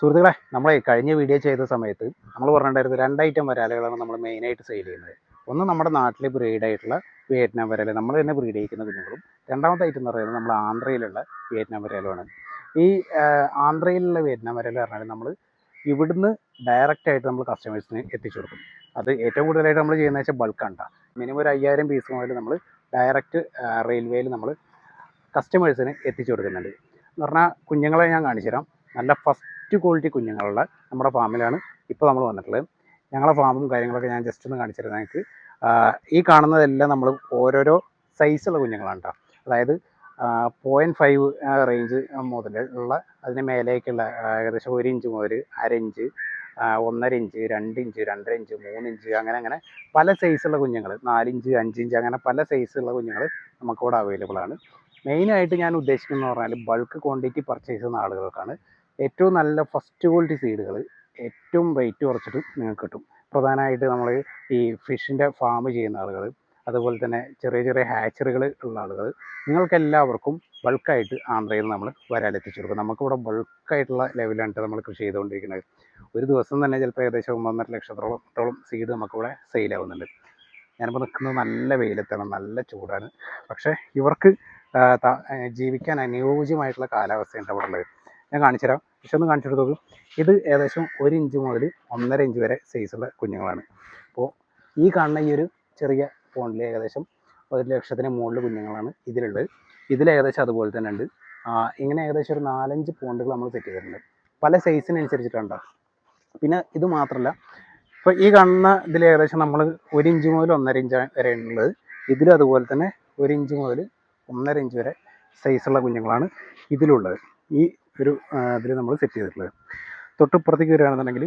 സുഹൃത്തുക്കളെ നമ്മളെ കഴിഞ്ഞ വീഡിയോ ചെയ്ത സമയത്ത് നമ്മൾ പറഞ്ഞിട്ടുണ്ടായിരുന്നു രണ്ട് ഐറ്റം വരാലുകളാണ് നമ്മൾ മെയിനായിട്ട് സെയിൽ ചെയ്യുന്നത്. ഒന്ന് നമ്മുടെ നാട്ടിൽ ബ്രീഡ് ആയിട്ടുള്ള വിയറ്റ്നാം വരാൽ നമ്മൾ തന്നെ ബ്രീഡ് ചെയ്യിക്കുന്ന കുഞ്ഞുങ്ങളും. രണ്ടാമത്തെ ഐറ്റം എന്ന് പറയുന്നത് നമ്മൾ ആന്ധ്രയിലുള്ള വിയറ്റ്നാം വരാലുമാണ്. ഈ ആന്ധ്രയിലുള്ള വിയറ്റ്നാം വരാൽ പറഞ്ഞാൽ നമ്മൾ ഇവിടുന്ന് ഡയറക്റ്റ് ആയിട്ട് നമ്മൾ കസ്റ്റമേഴ്സിന് എത്തിച്ചു കൊടുക്കും. അത് ഏറ്റവും കൂടുതലായിട്ട് നമ്മൾ ചെയ്യുന്നത് വെച്ചാൽ ബൾക്കാണ് മിനിമം ഒരു അയ്യായിരം പീസ് മുതൽ നമ്മൾ ഡയറക്റ്റ് റെയിൽവേയിൽ നമ്മൾ കസ്റ്റമേഴ്സിന് എത്തിച്ചു കൊടുക്കുന്നുണ്ട്. എന്ന് പറഞ്ഞാൽ കുഞ്ഞുങ്ങളെ ഞാൻ കാണിച്ചു തരാം നല്ല ഫസ്റ്റ് ക്വാളിറ്റി കുഞ്ഞുങ്ങളുള്ള നമ്മുടെ ഫാമിലാണ് ഇപ്പോൾ നമ്മൾ വന്നിട്ടുള്ളത്. ഞങ്ങളുടെ ഫാമും കാര്യങ്ങളൊക്കെ ഞാൻ ജസ്റ്റ് ഒന്ന് കാണിച്ചു തരാം നിങ്ങൾക്ക് ഈ കാണുന്നതെല്ലാം നമ്മൾ ഓരോരോ സൈസുള്ള കുഞ്ഞുങ്ങളാണ് കേട്ടോ അതായത് പോയിന്റ് ഫൈവ് റേഞ്ച് മുതൽ ഉള്ള അതിന് മേലേക്കുള്ള ഏകദേശം ഒരു ഇഞ്ച് മുതൽ അര ഇഞ്ച് ഒന്നര ഇഞ്ച് രണ്ട് ഇഞ്ച് രണ്ടര ഇഞ്ച് മൂന്ന് ഇഞ്ച് അങ്ങനെ അങ്ങനെ പല സൈസുള്ള കുഞ്ഞുങ്ങൾ നാലിഞ്ച് അഞ്ചിഞ്ച് അങ്ങനെ പല സൈസുള്ള കുഞ്ഞുങ്ങൾ നമുക്കിവിടെ അവൈലബിൾ ആണ്. മെയിനായിട്ട് ഞാൻ ഉദ്ദേശിക്കുന്നത് പറഞ്ഞാൽ ബൾക്ക് ക്വാണ്ടിറ്റി പർച്ചേസ് ചെയ്യുന്ന ആളുകൾക്കാണ് ഏറ്റവും നല്ല ഫസ്റ്റ് ക്വാളിറ്റി സീഡുകൾ ഏറ്റവും റേറ്റ് കുറച്ചിട്ട് നിങ്ങൾക്ക് കിട്ടും. പ്രധാനമായിട്ട് നമ്മൾ ഈ ഫിഷിന്റെ ഫാം ചെയ്യുന്ന ആളുകൾ അതുപോലെ തന്നെ ചെറിയ ചെറിയ ഹാച്ചറികൾ ഉള്ള ആളുകൾ നിങ്ങൾക്കെല്ലാവർക്കും ബൾക്കായിട്ട് ആന്ധ്രയിൽ നമ്മൾ വരാലെത്തിച്ചു കൊടുക്കും. നമുക്കിവിടെ ബൾക്കായിട്ടുള്ള ലെവലാണ് നമ്മൾ കൃഷി ചെയ്തുകൊണ്ടിരിക്കുന്നത്. ഒരു ദിവസം തന്നെ ചിലപ്പോൾ ഏകദേശം ഒന്നൊന്നര ലക്ഷത്തോളം സീഡ് നമുക്കിവിടെ സെയിലാവുന്നുണ്ട് ഞാനിപ്പോൾ നിൽക്കുന്നത് നല്ല വെയിലത്താണ് നല്ല ചൂടാണ്. പക്ഷേ ഇവർക്ക് ജീവിക്കാൻ അനുയോജ്യമായിട്ടുള്ള കാലാവസ്ഥയാണ് ഇവിടെ ഉള്ളത്. ഞാൻ കാണിച്ചു തരാം പക്ഷെ ഒന്ന് കാണിച്ചു കൊടുത്തു ഇത് ഏകദേശം ഒരു ഇഞ്ച് മുതൽ ഒന്നര ഇഞ്ച് വരെ സൈസുള്ള കുഞ്ഞുങ്ങളാണ്. അപ്പോൾ ഈ കാണുന്ന ഈ ഒരു ചെറിയ ഫോണിൽ ഏകദേശം ഒരു ലക്ഷത്തിന് മുകളിൽ കുഞ്ഞുങ്ങളാണ് ഇതിലുള്ളത്. ഇതിൽ ഏകദേശം അതുപോലെ തന്നെ ഉണ്ട്. ഇങ്ങനെ ഏകദേശം ഒരു നാലഞ്ച് പോണ്ടുകൾ നമ്മൾ സെറ്റ് ചെയ്തിട്ടുണ്ട്. പല സൈസിനനുസരിച്ചിട്ടുണ്ടോ പിന്നെ ഇത് മാത്രമല്ല ഇപ്പോൾ ഈ കാണുന്ന ഇതിൽ ഏകദേശം നമ്മൾ ഒരു ഇഞ്ച് മുതൽ ഒന്നര ഇഞ്ച് വരെ ഉള്ളത്. ഇതിലും അതുപോലെ തന്നെ ഒരു ഇഞ്ച് മുതൽ ഒന്നര ഇഞ്ച് വരെ സൈസുള്ള കുഞ്ഞുങ്ങളാണ് ഇതിലുള്ളത്. ഈ ഒരു ഇതിൽ നമ്മൾ സെറ്റ് ചെയ്തിട്ടുള്ളത്. തൊട്ടിപ്പുറത്തേക്ക് വരികയാണെന്നുണ്ടെങ്കിൽ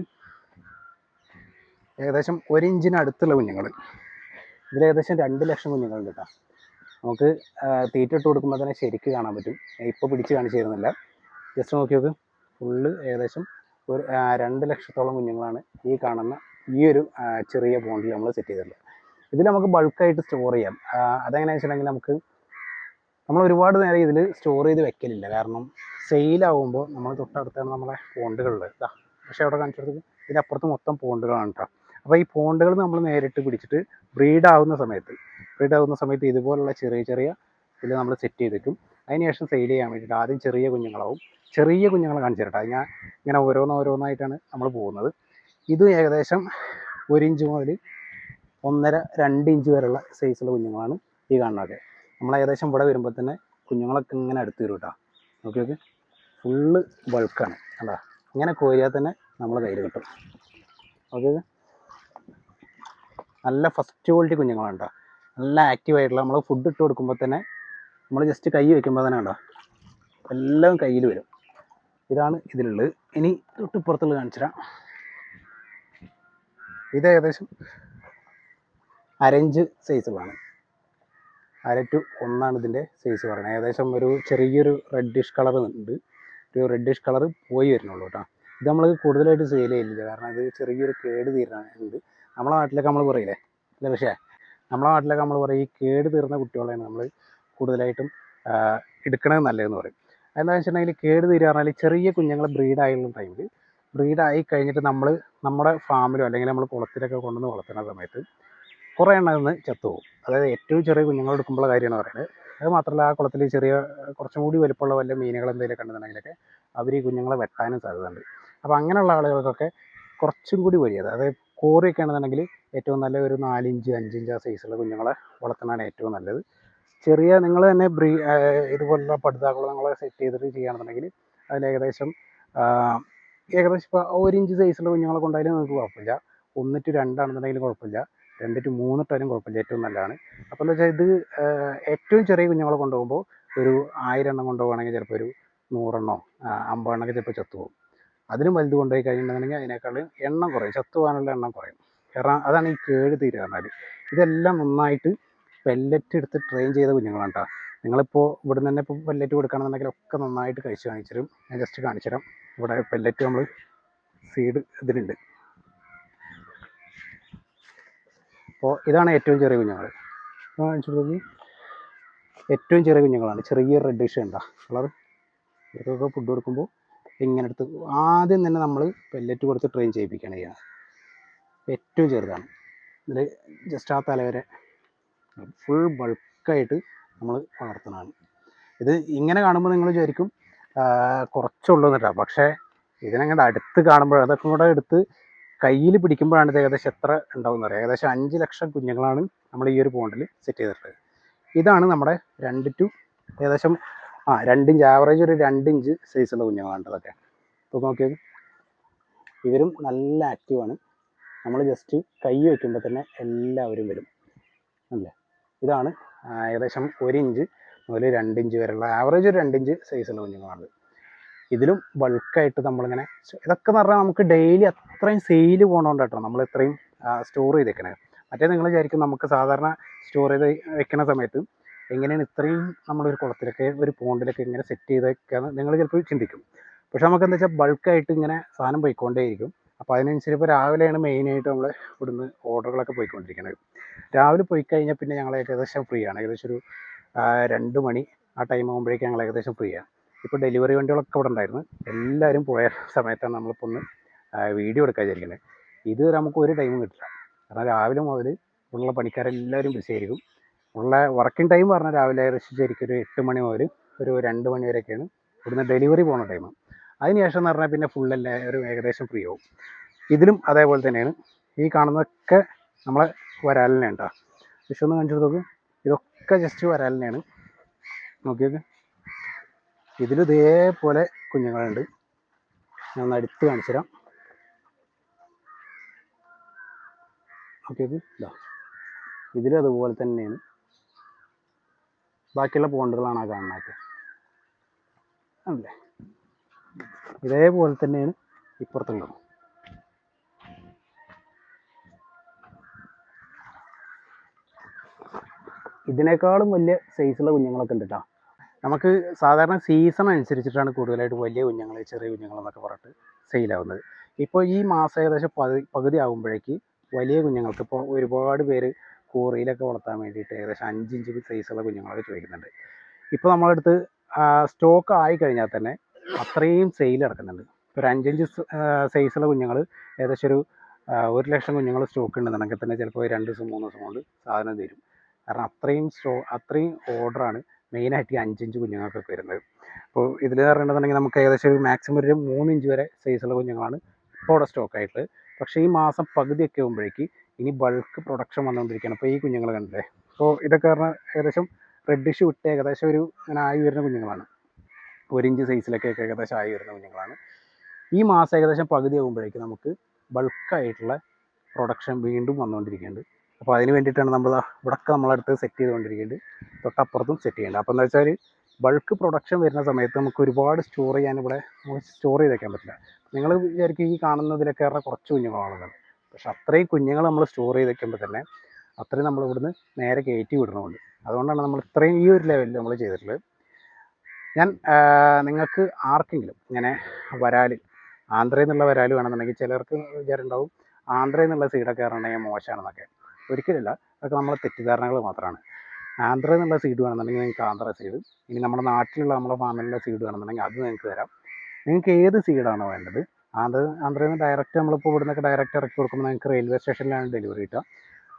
ഏകദേശം ഒരു ഇഞ്ചിന് അടുത്തുള്ള കുഞ്ഞുങ്ങൾ. ഇതിൽ ഏകദേശം രണ്ട് ലക്ഷം കുഞ്ഞുങ്ങളുണ്ട് കേട്ടോ. നമുക്ക് തീറ്റ ഇട്ട് കൊടുക്കുമ്പോൾ തന്നെ ശരിക്ക് കാണാൻ പറ്റും. ഇപ്പോൾ പിടിച്ച് കാണിച്ചു തരുന്നില്ല ജസ്റ്റ് നോക്കി നോക്ക്. ഫുള്ള് ഏകദേശം ഒരു രണ്ട് ലക്ഷത്തോളം കുഞ്ഞുങ്ങളാണ് ഈ കാണുന്ന ഈ ഒരു ചെറിയ പോണ്ടിൽ നമ്മൾ സെറ്റ് ചെയ്തിട്ടുള്ളത്. ഇതിൽ നമുക്ക് ബൾക്കായിട്ട് സ്റ്റോർ ചെയ്യാം. അതെങ്ങനെയാണെന്ന് വെച്ചിട്ടുണ്ടെങ്കിൽ നമുക്ക് നമ്മൾ ഒരുപാട് നേരം ഇതിൽ സ്റ്റോർ ചെയ്ത് വെക്കലില്ല. കാരണം സെയിലാവുമ്പോൾ നമ്മൾ തൊട്ടടുത്താണ് നമ്മളെ പോണ്ടുകളുള്ളത് ഇതാ പക്ഷേ അവിടെ കാണിച്ചത് ഇതിനപ്പുറത്ത് മൊത്തം പോണ്ടുകളാണ് കേട്ടോ അപ്പോൾ ഈ പോണ്ടുകൾ നമ്മൾ നേരിട്ട് പിടിച്ചിട്ട് ബ്രീഡ് ആവുന്ന സമയത്ത് ബ്രീഡ് ആവുന്ന സമയത്ത് ഇതുപോലുള്ള ചെറിയ ചെറിയ ഇതിൽ നമ്മൾ സെറ്റ് ചെയ്തേക്കും അതിനുശേഷം സെയിൽ ചെയ്യാൻ വേണ്ടിയിട്ട് ആദ്യം ചെറിയ കുഞ്ഞുങ്ങളാവും. ചെറിയ കുഞ്ഞുങ്ങളെ കാണിച്ചു ഞാൻ ഇങ്ങനെ ഓരോന്നോരോന്നായിട്ടാണ് നമ്മൾ പോകുന്നത്. ഇത് ഏകദേശം ഒരു ഇഞ്ച് മുതൽ ഒന്നര രണ്ട് ഇഞ്ച് വരെയുള്ള സൈസുള്ള കുഞ്ഞുങ്ങളാണ് ഈ കാണുന്നതൊക്കെ നമ്മൾ ഏകദേശം ഇവിടെ വരുമ്പോൾ തന്നെ കുഞ്ഞുങ്ങളൊക്കെ ഇങ്ങനെ അടുത്ത് വരും കേട്ടോ നോക്കി നോക്കി. ഫുള്ള് ബൾക്കാണ് കണ്ടോ? ഇങ്ങനെ കോരിയാൽ തന്നെ നമ്മളെ കയ്യിൽ കിട്ടും. ഓക്കെ നല്ല ഫസ്റ്റ് ക്വാളിറ്റി കുഞ്ഞുങ്ങളാണ് കേട്ടോ നല്ല ആക്റ്റീവായിട്ടുള്ള നമ്മൾ ഫുഡ് ഇട്ട് കൊടുക്കുമ്പോൾ തന്നെ നമ്മൾ ജസ്റ്റ് കൈ വയ്ക്കുമ്പോൾ തന്നെ കണ്ടോ? എല്ലാം കയ്യിൽ വരും. ഇതാണ് ഇതിലുള്ളത്. ഇനി തൊട്ടിപ്പുറത്തുള്ള കാണിച്ചുതരാം. ഇത് ഏകദേശം അരഞ്ച് സൈസുകളാണ് അര ടു ഒന്നാണ് ഇതിന്റെ സൈസ് പറയുന്നത്. ഏകദേശം ഒരു ചെറിയൊരു റെഡിഷ് കളർ ഉണ്ട്. ഒരു റെഡിഷ് കളർ പോയി വരുന്നുള്ളൂ കേട്ടോ. ഇത് നമ്മൾ കൂടുതലായിട്ട് സെയിൽ ചെയ്യില്ല കാരണം ഇത് ചെറിയൊരു കേട് തീരാനുണ്ട് നമ്മളെ നാട്ടിലൊക്കെ നമ്മൾ പറയില്ലേ? അല്ലേ പക്ഷേ നമ്മളെ നാട്ടിലൊക്കെ നമ്മൾ പറയും ഈ കേട് തീർന്ന കുട്ടികളെയാണ് നമ്മൾ കൂടുതലായിട്ടും എടുക്കണത് നല്ലതെന്ന് പറയും. എന്താണെന്ന് വെച്ചിട്ടുണ്ടെങ്കിൽ കേട് തീരുക പറഞ്ഞാൽ ചെറിയ കുഞ്ഞുങ്ങൾ ബ്രീഡായുള്ള ടൈമിൽ ബ്രീഡായി കഴിഞ്ഞിട്ട് നമ്മൾ നമ്മുടെ ഫാമിലോ അല്ലെങ്കിൽ നമ്മൾ കുളത്തിലൊക്കെ കൊണ്ടുവന്ന് വളർത്തുന്ന സമയത്ത് കുറേ എണ്ണം നിന്ന് ചത്തുപോകും അതായത് ഏറ്റവും ചെറിയ കുഞ്ഞുങ്ങൾ എടുക്കുമ്പോൾ കാര്യമാണ് പറയുന്നത്. അത് മാത്രമല്ല ആ കുളത്തിൽ ചെറിയ കുറച്ചും കൂടി വലുപ്പമുള്ള വല്ല മീനുകൾ എന്തെങ്കിലും കണ്ടെന്നുണ്ടെങ്കിലൊക്കെ അവർ ഈ കുഞ്ഞുങ്ങളെ വെട്ടാനും സാധ്യതയുണ്ട്. അപ്പോൾ അങ്ങനെയുള്ള ആളുകൾക്കൊക്കെ കുറച്ചും കൂടി വലിയത് അതായത് കോറിയൊക്കെ ആണെന്നുണ്ടെങ്കിൽ ഏറ്റവും നല്ല ഒരു നാലിഞ്ച് അഞ്ചിഞ്ച് ആ സൈസുള്ള കുഞ്ഞുങ്ങളെ വളർത്തുന്നതാണ് ഏറ്റവും നല്ലത്. ചെറിയ നിങ്ങൾ തന്നെ ബ്രീ ഇതുപോലുള്ള പടുതാക്കുളങ്ങളെ സെറ്റ് ചെയ്തിട്ട് ചെയ്യുകയാണെന്നുണ്ടെങ്കിൽ അതിൽ ഏകദേശം ഏകദേശം ഇപ്പോൾ ഒരു ഇഞ്ച് സൈസുള്ള കുഞ്ഞുങ്ങളെ കൊണ്ടായാലും നിങ്ങൾക്ക് കുഴപ്പമില്ല. ഒന്നിട്ട് രണ്ടാണെന്നുണ്ടെങ്കിലും കുഴപ്പമില്ല. രണ്ട് ടു മൂന്ന് ഇട്ടാലും കുഴപ്പമില്ല. ഏറ്റവും നല്ലതാണ്. അപ്പോൾ എന്താ വെച്ചാൽ ഇത് ഏറ്റവും ചെറിയ കുഞ്ഞുങ്ങളെ കൊണ്ടുപോകുമ്പോൾ ഒരു ആയിരം എണ്ണം കൊണ്ടുപോകണമെങ്കിൽ ചിലപ്പോൾ ഒരു നൂറെണ്ണോ അമ്പതെണ്ണമൊക്കെ ചിലപ്പോൾ ചത്തുപോകും അതിനും വലുത് കൊണ്ടുപോയി കഴിഞ്ഞിട്ടുണ്ടെങ്കിൽ അതിനേക്കാൾ എണ്ണം കുറയും. ചത്തുപോകാനുള്ള എണ്ണം കുറയും. കാരണം അതാണ് ഈ കേട് തീരുക എന്നാൽ ഇതെല്ലാം നന്നായിട്ട് പെല്ലറ്റ് എടുത്ത് ട്രെയിൻ ചെയ്ത കുഞ്ഞുങ്ങളാണ് കേട്ടോ നിങ്ങളിപ്പോൾ ഇവിടെ തന്നെ ഇപ്പോൾ പെല്ലറ്റ് കൊടുക്കുകയാണെന്നുണ്ടെങ്കിൽ ഒക്കെ നന്നായിട്ട് കഴിച്ച് കാണിച്ചു തരും ഞാൻ ജസ്റ്റ് കാണിച്ചു തരാം ഇവിടെ പെല്ലറ്റ് നമ്മൾ സീഡ് ഇതിലുണ്ട്. അപ്പോൾ ഇതാണ് ഏറ്റവും ചെറിയ കുഞ്ഞുങ്ങൾ. കാണിച്ചു ഏറ്റവും ചെറിയ കുഞ്ഞുങ്ങളാണ്. ചെറിയ റെഡിഷ് ഉണ്ടാ കളർ ഇതൊക്കെ ഫുഡ് കൊടുക്കുമ്പോൾ ഇങ്ങനെ എടുത്ത് ആദ്യം തന്നെ നമ്മൾ പെല്ലറ്റ് കൊടുത്ത് ട്രെയിൻ ചെയ്യിപ്പിക്കുകയാണ് ചെയ്യുന്നത്. ഏറ്റവും ചെറുതാണ്. ഇതിൽ ജസ്റ്റ് ആ തല വരെ ഫുൾ ബൾക്കായിട്ട് നമ്മൾ വളർത്തുന്നതാണ്. ഇത് ഇങ്ങനെ കാണുമ്പോൾ നിങ്ങൾ വിചാരിക്കും കുറച്ചുള്ളൂ എന്നിട്ടാണ് പക്ഷേ ഇതിനങ്ങോട്ട് അടുത്ത് കാണുമ്പോൾ അതൊക്കെ കൂടെ എടുത്ത് കയ്യിൽ പിടിക്കുമ്പോഴാണ് ഇത് ഏകദേശം എത്ര ഉണ്ടാവും അറിയാം. ഏകദേശം അഞ്ച് ലക്ഷം കുഞ്ഞുങ്ങളാണ് നമ്മൾ ഈ ഒരു പോണ്ടിൽ സെറ്റ് ചെയ്തിട്ടുള്ളത്. ഇതാണ് നമ്മുടെ രണ്ട് ടു ഏകദേശം ആ രണ്ടിഞ്ച് ആവറേജ് ഒരു രണ്ടിഞ്ച് സൈസുള്ള കുഞ്ഞുങ്ങളാണ് ഇതൊക്കെ. ഇപ്പോൾ നോക്കിയത് ഇവരും നല്ല ആക്റ്റീവാണ് നമ്മൾ ജസ്റ്റ് കൈ വയ്ക്കുമ്പോൾ തന്നെ എല്ലാവരും വരും. അല്ലേ? ഇതാണ് ഏകദേശം ഒരു ഇഞ്ച് മുതൽ രണ്ട് ഇഞ്ച് വരെയുള്ള ആവറേജ് ഒരു രണ്ട് ഇഞ്ച് സൈസുള്ള കുഞ്ഞുങ്ങളാണ് ഇതിലും ബൾക്കായിട്ട് നമ്മളിങ്ങനെ ഇതൊക്കെ എന്ന് പറഞ്ഞാൽ നമുക്ക് ഡെയിലി അത്രയും സെയിൽ പോകണോണ്ട് കേട്ടോ. നമ്മൾ ഇത്രയും സ്റ്റോർ ചെയ്തേക്കണേ. മറ്റേ നിങ്ങൾ വിചാരിക്കും നമുക്ക് സാധാരണ സ്റ്റോർ ചെയ്ത് വെക്കുന്ന സമയത്ത് എങ്ങനെയാണ് ഇത്രയും നമ്മളൊരു കുളത്തിലൊക്കെ ഒരു പോണ്ടിലൊക്കെ ഇങ്ങനെ സെറ്റ് ചെയ്തേക്കാന്ന് നിങ്ങൾ ചിലപ്പോൾ ചിന്തിക്കും. പക്ഷെ നമുക്ക് എന്താ വെച്ചാൽ ബൾക്കായിട്ട് ഇങ്ങനെ സാധനം പോയിക്കൊണ്ടേയിരിക്കും. അപ്പോൾ അതിനനുസരിച്ച് ഇപ്പോൾ രാവിലെയാണ് മെയിനായിട്ട് നമ്മൾ ഇവിടുന്ന് ഓർഡറുകളൊക്കെ പോയിക്കൊണ്ടിരിക്കുന്നത് രാവിലെ പോയി കഴിഞ്ഞാൽ പിന്നെ ഞങ്ങൾ ഏകദേശം ഫ്രീ ആണ്. ഏകദേശം ഒരു രണ്ട് മണി ആ ടൈം ആകുമ്പോഴേക്കും ഞങ്ങൾ ഏകദേശം ഫ്രീ ആണ്. ഇപ്പോൾ ഡെലിവറി വണ്ടികളൊക്കെ ഇവിടെ ഉണ്ടായിരുന്നു. എല്ലാവരും പോയ സമയത്താണ് നമ്മളിപ്പോൾ ഒന്ന് വീഡിയോ എടുക്കാൻ വിചാരിക്കുന്നത് ഇത് നമുക്ക് ഒരു ടൈമും കിട്ടില്ല. കാരണം രാവിലെ മുതൽ ഉള്ള പണിക്കാരെല്ലാവരും ബിസി ആയിരിക്കും. ഉള്ള വർക്കിംഗ് ടൈം പറഞ്ഞാൽ രാവിലെ ശരിക്കും ഒരു എട്ട് മണി മുതൽ ഒരു രണ്ട് മണി വരെയൊക്കെയാണ് ഇവിടുന്ന് ഡെലിവറി പോകുന്ന ടൈം അതിനുശേഷം എന്ന് പറഞ്ഞാൽ പിന്നെ ഫുൾ എല്ലാവരും ഏകദേശം ഫ്രീ ആവും. ഇതിലും അതേപോലെ തന്നെയാണ്. ഈ കാണുന്നതൊക്കെ നമ്മളെ വരാലിനെ ഉണ്ടോ? ജസ്റ്റ് ഒന്ന് കാണിച്ചു നോക്ക് ഇതൊക്കെ ജസ്റ്റ് വരാലിനെയാണ്. നോക്കിയൊക്കെ. ഇതിൽ ഇതേപോലെ കുഞ്ഞുങ്ങളുണ്ട്. ഞാൻ ഒന്ന് അടുത്ത് കാണിച്ചു തരാം. നോക്കിയത് ഇതാ ഇതിലും അതുപോലെ തന്നെയാണ്. ബാക്കിയുള്ള പോണ്ടുകളാണ് ആ കാണുന്നതൊക്കെ ആണല്ലേ? ഇതേപോലെ തന്നെയാണ് ഇപ്പുറത്തുള്ളത്. ഇതിനേക്കാളും വലിയ സൈസുള്ള കുഞ്ഞുങ്ങളൊക്കെ ഉണ്ട് കേട്ടോ നമുക്ക് സാധാരണ സീസൺ അനുസരിച്ചിട്ടാണ് കൂടുതലായിട്ട് വലിയ കുഞ്ഞുങ്ങൾ ചെറിയ കുഞ്ഞുങ്ങൾ എന്നൊക്കെ പറഞ്ഞിട്ട് സെയിലാവുന്നത് ഇപ്പോൾ ഈ മാസം ഏകദേശം പകുതി പകുതി ആകുമ്പോഴേക്ക് വലിയ കുഞ്ഞുങ്ങൾക്ക് ഇപ്പോൾ ഒരുപാട് പേര് കൂറിയിലൊക്കെ വളർത്താൻ വേണ്ടിയിട്ട് ഏകദേശം അഞ്ച് ഇഞ്ച് സൈസുള്ള കുഞ്ഞുങ്ങളൊക്കെ ചോദിക്കുന്നുണ്ട്. ഇപ്പോൾ നമ്മളടുത്ത് സ്റ്റോക്ക് ആയി കഴിഞ്ഞാൽ തന്നെ അത്രയും സെയിൽ നടക്കുന്നുണ്ട്. ഒരു അഞ്ചഞ്ച് സൈസുള്ള കുഞ്ഞുങ്ങൾ ഏകദേശം ഒരു ഒരു ലക്ഷം കുഞ്ഞുങ്ങൾ സ്റ്റോക്ക് ഉണ്ടെന്നുണ്ടെങ്കിൽ തന്നെ ചിലപ്പോൾ രണ്ട് ദിവസം മൂന്ന് ദിവസം കൊണ്ട് സാധനം തരും. കാരണം അത്രയും സ്റ്റോ അത്രയും ഓർഡറാണ് മെയിനായിട്ട് ഈ അഞ്ചിഞ്ച് കുഞ്ഞുങ്ങൾക്കൊക്കെ വരുന്നത്. അപ്പോൾ ഇതിൽ പറയണമെന്നുണ്ടെങ്കിൽ നമുക്ക് ഏകദേശം ഒരു മാക്സിമം ഒരു മൂന്ന് ഇഞ്ച് വരെ സൈസുള്ള കുഞ്ഞുങ്ങളാണ് ഇപ്പോൾ ഇവിടെ സ്റ്റോക്കായിട്ടുള്ളത് പക്ഷേ ഈ മാസം പകുതിയൊക്കെ ആകുമ്പോഴേക്ക് ഇനി ബൾക്ക് പ്രൊഡക്ഷൻ വന്നുകൊണ്ടിരിക്കുകയാണ്. അപ്പോൾ ഈ കുഞ്ഞുങ്ങൾ കണ്ടില്ലേ? അപ്പോൾ ഇതൊക്കെ പറഞ്ഞാൽ ഏകദേശം റെഡിഷ് വിട്ട് ഏകദേശം ഒരു ഇങ്ങനെ ആയി വരുന്ന കുഞ്ഞുങ്ങളാണ്. ഒരു ഇഞ്ച് സൈസിലൊക്കെ ഏകദേശം ആയി വരുന്ന കുഞ്ഞുങ്ങളാണ്. ഈ മാസം ഏകദേശം പകുതി ആകുമ്പോഴേക്ക് നമുക്ക് ബൾക്കായിട്ടുള്ള പ്രൊഡക്ഷൻ വീണ്ടും വന്നുകൊണ്ടിരിക്കുന്നുണ്ട് അപ്പോൾ അതിന് വേണ്ടിയിട്ടാണ് നമ്മൾ ഇവിടൊക്കെ നമ്മളടുത്ത് സെറ്റ് ചെയ്തുകൊണ്ടിരിക്കുന്നുണ്ട് തൊട്ടപ്പുറത്തും സെറ്റ് ചെയ്യേണ്ടത് അപ്പോൾ എന്താ വെച്ചാൽ ബൾക്ക് പ്രൊഡക്ഷൻ വരുന്ന സമയത്ത് നമുക്ക് ഒരുപാട് സ്റ്റോർ ചെയ്യാൻ ഇവിടെ നമുക്ക് സ്റ്റോർ ചെയ്ത് വയ്ക്കാൻ പറ്റില്ല. നിങ്ങൾ വിചാരിക്കും ഈ കാണുന്നതിലൊക്കെ ഏറെ കുറച്ച് കുഞ്ഞുങ്ങളാണ് പക്ഷെ അത്രയും കുഞ്ഞുങ്ങൾ നമ്മൾ സ്റ്റോർ ചെയ്ത് വയ്ക്കുമ്പോൾ തന്നെ അത്രയും നമ്മൾ ഇവിടുന്ന് നേരെ കയറ്റി വിടണമുണ്ട് അതുകൊണ്ടാണ് നമ്മൾ ഇത്രയും ഈ ഒരു ലെവലിൽ നമ്മൾ ചെയ്തിട്ടുള്ളത്. ഞാൻ നിങ്ങൾക്ക് ആർക്കെങ്കിലും ഇങ്ങനെ വരാൽ ആന്ധ്രയിൽ നിന്നുള്ള വരാൽ വേണമെന്നുണ്ടെങ്കിൽ ചിലർക്ക് വിചാരമുണ്ടാവും ആന്ധ്രയിൽ നിന്നുള്ള സീഡൊക്കെ ഇറങ്ങണമെങ്കിൽ മോശമാണെന്നൊക്കെ. ഒരിക്കലില്ല അതൊക്കെ നമ്മളെ തെറ്റിദ്ധാരണകൾ മാത്രമാണ്. ആന്ധ്ര എന്നുള്ള സീഡ് വേണമെന്നുണ്ടെങ്കിൽ നിങ്ങൾക്ക് ആന്ധ്ര സീഡ് ഇനി നമ്മുടെ നാട്ടിലുള്ള നമ്മുടെ ഫാമിലുള്ള സീഡ് വേണമെന്നുണ്ടെങ്കിൽ അത് നിങ്ങൾക്ക് തരാം. നിങ്ങൾക്ക് ഏത് സീഡാണ് വേണ്ടത് ആന്ധ്ര ആന്ധ്രയിൽ നിന്ന് ഡയറക്റ്റ് നമ്മളിപ്പോൾ ഇവിടെ നിന്നൊക്കെ ഡയറക്റ്റ് ഇറക്കി കൊടുക്കുമ്പോൾ നിങ്ങൾക്ക് റെയിൽവേ സ്റ്റേഷനിലാണ് ഡെലിവറി കിട്ടുക.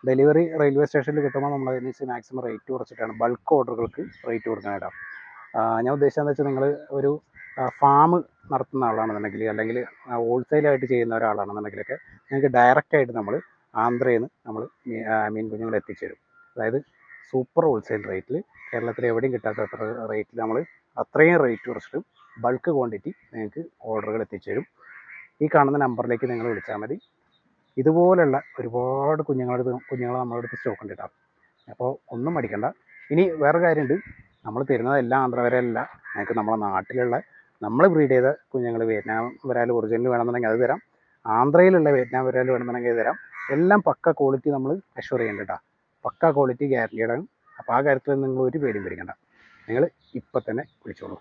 ഡെലിവറി റെയിൽവേ സ്റ്റേഷനിൽ കിട്ടുമ്പോൾ നമ്മൾ അതിനനുസരിച്ച് മാക്സിമം റേറ്റ് കുറച്ചിട്ടാണ് ബൾക്ക് ഓർഡറുകൾക്ക് റേറ്റ് കൊടുക്കാനായിട്ടാണ് ഞാൻ ഉദ്ദേശിച്ചതെന്ന് വെച്ചാൽ നിങ്ങൾ ഒരു ഫാം നടത്തുന്ന ആളാണെന്നുണ്ടെങ്കിൽ അല്ലെങ്കിൽ ഹോൾസെയിലായിട്ട് ചെയ്യുന്ന ഒരാളാണെന്നുണ്ടെങ്കിലൊക്കെ നിങ്ങൾക്ക് ഡയറക്റ്റായിട്ട് നമ്മൾ ആന്ധ്രയിൽ നിന്ന് നമ്മൾ മീൻ കുഞ്ഞുങ്ങൾ എത്തിച്ചേരും. അതായത് സൂപ്പർ ഹോൾസെയിൽ റേറ്റിൽ കേരളത്തിൽ എവിടെയും കിട്ടാത്ത അത്ര റേറ്റിൽ നമ്മൾ അത്രയും റേറ്റ് കുറച്ചിട്ട് ബൾക്ക് ക്വാണ്ടിറ്റി നിങ്ങൾക്ക് ഓർഡറുകൾ എത്തിച്ചേരും. ഈ കാണുന്ന നമ്പറിലേക്ക് നിങ്ങൾ വിളിച്ചാൽ മതി. ഇതുപോലുള്ള ഒരുപാട് കുഞ്ഞുങ്ങളുടെ കുഞ്ഞുങ്ങൾ നമ്മുടെ അടുത്ത് സ്റ്റോക്ക് ഉണ്ട് കേട്ടോ. അപ്പോൾ ഒന്നും മടിക്കണ്ട. ഇനി വേറെ കാര്യമുണ്ട്. നമ്മൾ തരുന്നത് എല്ലാം ആന്ധ്ര വരെയല്ല ഞങ്ങൾക്ക് നമ്മുടെ നാട്ടിലുള്ള നമ്മൾ ബ്രീഡ് ചെയ്ത കുഞ്ഞുങ്ങൾ വിയറ്റ്നാം വരാൽ ഒറിജിനൽ വേണമെന്നുണ്ടെങ്കിൽ അത് തരാം. ആന്ധ്രയിലുള്ള വിയറ്റ്നാം വരാൽ വേണമെന്നുണ്ടെങ്കിൽ തരാം. എല്ലാം പക്ക ക്വാളിറ്റി നമ്മൾ അഷ്യൂർ ചെയ്യേണ്ട കേട്ടോ പക്ക ക്വാളിറ്റി ഗ്യാരണ്ടിയുടെ അപ്പോൾ ആ കാര്യത്തിൽ നിങ്ങൾ ഒരു പേടിയും പേടിക്കണ്ട. നിങ്ങൾ ഇപ്പം തന്നെ വിളിച്ചോളൂ.